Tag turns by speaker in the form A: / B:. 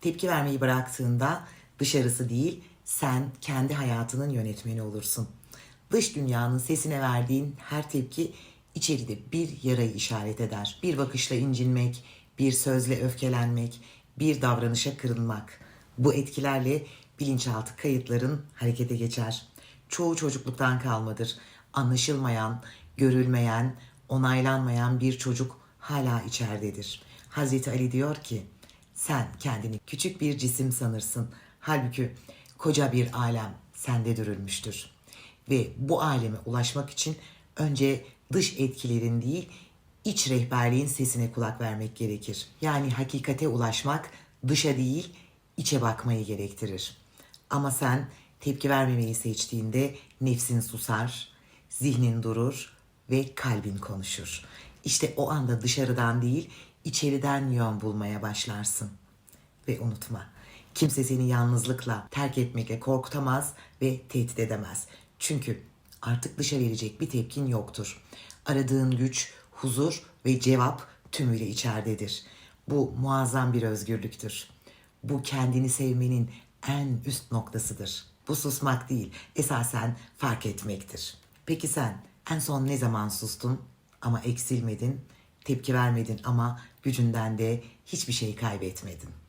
A: Tepki vermeyi bıraktığında dışarısı değil, sen kendi hayatının yönetmeni olursun. Dış dünyanın sesine verdiğin her tepki içeride bir yarayı işaret eder. Bir bakışla incinmek, bir sözle öfkelenmek, bir davranışa kırılmak. Bu etkilerle bilinçaltı kayıtların harekete geçer. Çoğu çocukluktan kalmadır. Anlaşılmayan, görülmeyen, onaylanmayan bir çocuk hala içeridedir. Hazreti Ali diyor ki, sen kendini küçük bir cisim sanırsın. Halbuki koca bir alem sende dürülmüştür. Ve bu aleme ulaşmak için önce dış etkilerin değil, iç rehberliğin sesine kulak vermek gerekir. Yani hakikate ulaşmak dışa değil, içe bakmayı gerektirir. Ama sen tepki vermemeyi seçtiğinde nefsin susar, zihnin durur ve kalbin konuşur. İşte o anda dışarıdan değil, içeriden yön bulmaya başlarsın. Ve unutma, kimse seni yalnızlıkla terk etmekle korkutamaz ve tehdit edemez. Çünkü artık dışa verecek bir tepkin yoktur. Aradığın güç, huzur ve cevap tümüyle içeridedir. Bu muazzam bir özgürlüktür. Bu kendini sevmenin en üst noktasıdır. Bu susmak değil, esasen fark etmektir. Peki sen en son ne zaman sustun ama eksilmedin, tepki vermedin ama gücünden de hiçbir şey kaybetmedin?